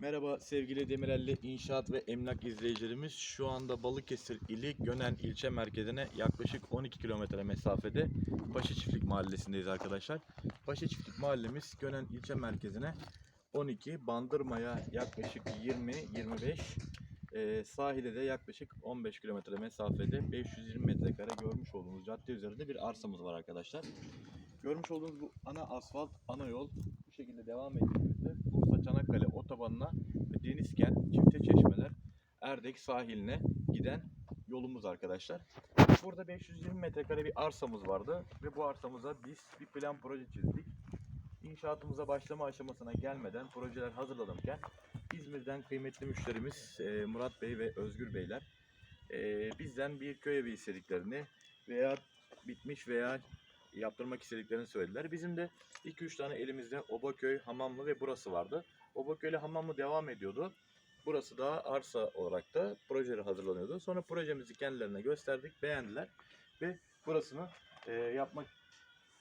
Merhaba sevgili Demirelli İnşaat ve Emlak izleyicilerimiz. Şu anda Balıkesir ili Gönen ilçe merkezine yaklaşık 12 kilometre mesafede Paşa Çiftlik mahallesindeyiz arkadaşlar. Paşa Çiftlik mahallemiz Gönen ilçe merkezine 12, Bandırma'ya yaklaşık 20-25, e, sahile de yaklaşık 15 kilometre mesafede 520 metrekare görmüş olduğunuz cadde üzerinde bir arsamız var arkadaşlar. Görmüş olduğunuz bu ana asfalt, ana yol bu şekilde devam Bursa Otobanına ve Denizken, Çifte Çeşmeler, Erdek sahiline giden yolumuz arkadaşlar. Burada 520 metrekare bir arsamız vardı ve bu arsamıza biz bir plan proje çizdik. İnşaatımıza başlama aşamasına gelmeden projeler hazırlanırken İzmir'den kıymetli müşterimiz e, Murat Bey ve Özgür Beyler e, bizden bir köy evi istediklerini veya bitmiş veya yaptırmak istediklerini söylediler. Bizim de 2-3 tane elimizde Obaköy, Hamamlı ve burası vardı. Obaköy ile Hamamlı devam ediyordu. Burası da arsa olarak da projeleri hazırlanıyordu. Sonra projemizi kendilerine gösterdik, beğendiler ve burasını e, yapmak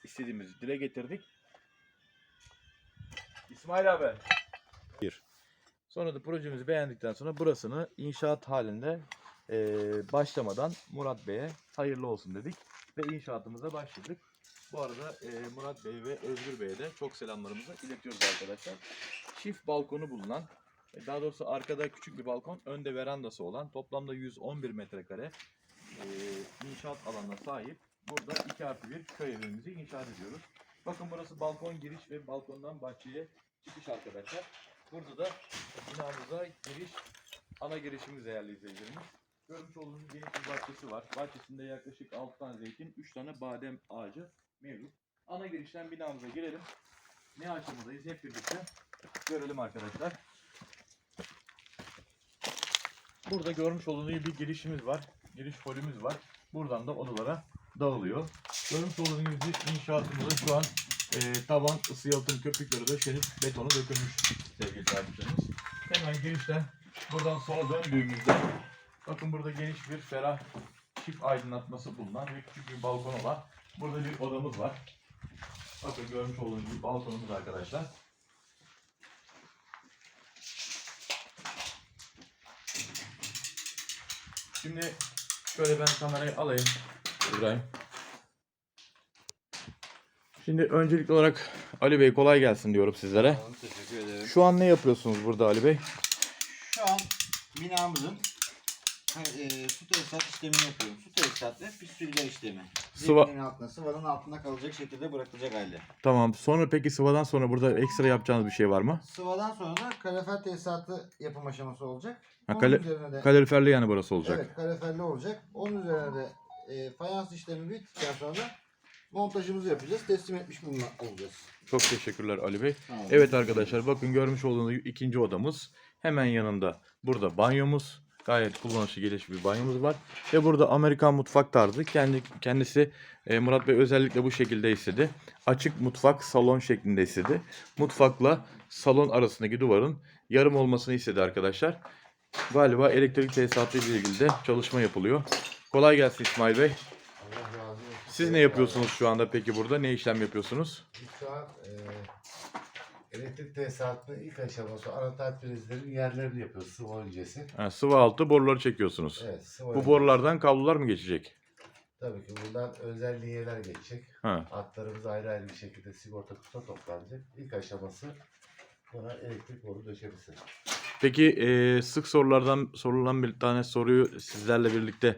istediğimizi dile getirdik. İsmail abi. Bir. Sonra da projemizi beğendikten sonra burasını inşaat halinde e, başlamadan Murat Bey'e hayırlı olsun dedik ve inşaatımıza başladık. Bu arada e, Murat Bey ve Özgür Bey'e de çok selamlarımızı iletiyoruz arkadaşlar. Çift balkonu bulunan, e, daha doğrusu arkada küçük bir balkon, önde verandası olan toplamda 111 metrekare e, inşaat alanına sahip. Burada 2 artı 1 köy evimizi inşaat ediyoruz. Bakın burası balkon giriş ve balkondan bahçeye çıkış arkadaşlar. Burada da binamıza giriş, ana girişimiz değerli izleyicilerimiz. Görmüş olduğunuz geniş bir bahçesi var. Bahçesinde yaklaşık 6 tane zeytin, 3 tane badem ağacı mevcut. Ana girişten binamıza girelim. Ne aşamadayız hep birlikte görelim arkadaşlar. Burada görmüş olduğunuz bir girişimiz var. Giriş folümüz var. Buradan da odalara dağılıyor. Görmüş olduğunuz gibi inşaatımızda şu an e, tavan, ısı yalıtım köpükleri döşenip betonu dökülmüş sevgili takipçilerimiz. Hemen girişten buradan sola döndüğümüzde bakın burada geniş bir ferah çift aydınlatması bulunan ve küçük bir balkon olan burada bir odamız var. Bakın görmüş olduğunuz gibi balkonumuz arkadaşlar. Şimdi şöyle ben kamerayı alayım İbrahim. Şimdi öncelikli olarak Ali Bey kolay gelsin diyorum sizlere. Tamam, teşekkür ederim. Şu an ne yapıyorsunuz burada Ali Bey? Şu an binamızın e, su tesisat işlemini yapıyorum. Su tesisat ve püskürtüler işlemi. Sıva- Zeminin altına, sıvanın altında kalacak şekilde bırakılacak halde. Tamam. Sonra peki sıvadan sonra burada ekstra yapacağınız bir şey var mı? Sıvadan sonra da kalorifer tesisatı yapım aşaması olacak. Ha, Onun kale- üzerine de, Kaloriferli yani burası olacak. Evet, kaloriferli olacak. Onun üzerine de e, fayans işlemi bittikten sonra da montajımızı yapacağız. Teslim etmiş bulunma olacağız. Çok teşekkürler Ali Bey. Tamam. Evet arkadaşlar bakın görmüş olduğunuz ikinci odamız. Hemen yanında burada banyomuz. Gayet kullanışlı geniş bir banyomuz var. Ve burada Amerikan mutfak tarzı. Kendi, kendisi e, Murat Bey özellikle bu şekilde istedi. Açık mutfak salon şeklinde istedi. Mutfakla salon arasındaki duvarın yarım olmasını istedi arkadaşlar. Galiba elektrik tesisatı ile ilgili de çalışma yapılıyor. Kolay gelsin İsmail Bey. Siz ne yapıyorsunuz şu anda peki burada? Ne işlem yapıyorsunuz? Şu an e, elektrik tesisatının ilk aşaması anahtar prizlerin yerlerini yapıyoruz sıvı öncesi. Ha, sıvı altı boruları çekiyorsunuz. Evet sıvı Bu öncesi. borulardan kablolar mı geçecek? Tabii ki buradan özel linyeler geçecek. Ha. Hatlarımız ayrı ayrı bir şekilde sigorta kutuda toplanacak. İlk aşaması buna elektrik boru döşemesi. Peki e, sık sorulardan sorulan bir tane soruyu sizlerle birlikte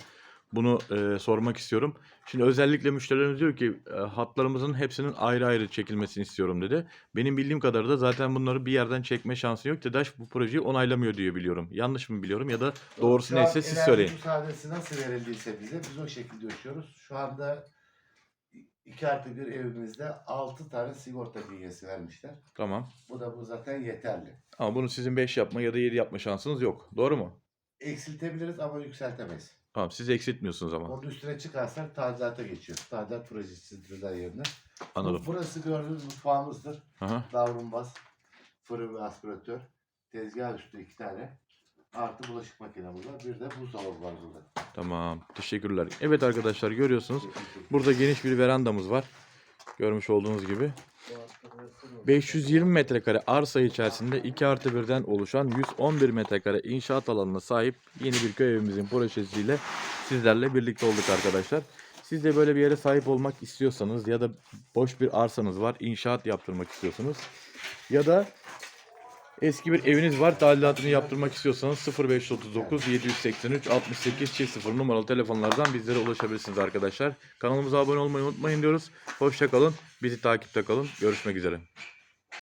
bunu e, sormak istiyorum. Şimdi özellikle müşterilerimiz diyor ki e, hatlarımızın hepsinin ayrı ayrı çekilmesini istiyorum dedi. Benim bildiğim kadarıyla zaten bunları bir yerden çekme şansı yok. TEDAŞ bu projeyi onaylamıyor diye biliyorum. Yanlış mı biliyorum ya da doğrusu Şu an neyse siz enerji söyleyin. müsaadesi nasıl verildiyse bize biz o şekilde ölçüyoruz. Şu anda 2 artı bir evimizde 6 tane sigorta linyesi vermişler. Tamam. Bu da bu zaten yeterli. Ama bunu sizin 5 yapma ya da 7 yapma şansınız yok. Doğru mu? Eksiltebiliriz ama yükseltemeyiz. Tamam siz eksiltmiyorsunuz ama. Onun üstüne çıkarsak tadilata geçiyor. Tadilat projesidir yerine. Anladım. Bu- Burası gördüğünüz mutfağımızdır. Aha. Davlumbaz, fırın ve aspiratör. Tezgah üstü iki tane. Artı bulaşık makinemiz var. Bir de buzdolabı var burada. Tamam. Teşekkürler. Evet arkadaşlar görüyorsunuz. Burada geniş bir verandamız var. Görmüş olduğunuz gibi. 520 metrekare arsa içerisinde 2 artı 1'den oluşan 111 metrekare inşaat alanına sahip yeni bir köy evimizin projesiyle sizlerle birlikte olduk arkadaşlar. Siz de böyle bir yere sahip olmak istiyorsanız ya da boş bir arsanız var, inşaat yaptırmak istiyorsunuz ya da eski bir eviniz var, tadilatını yaptırmak istiyorsanız 0539 783 68 0 numaralı telefonlardan bizlere ulaşabilirsiniz arkadaşlar. Kanalımıza abone olmayı unutmayın diyoruz. Hoşça kalın, bizi takipte kalın. Görüşmek üzere.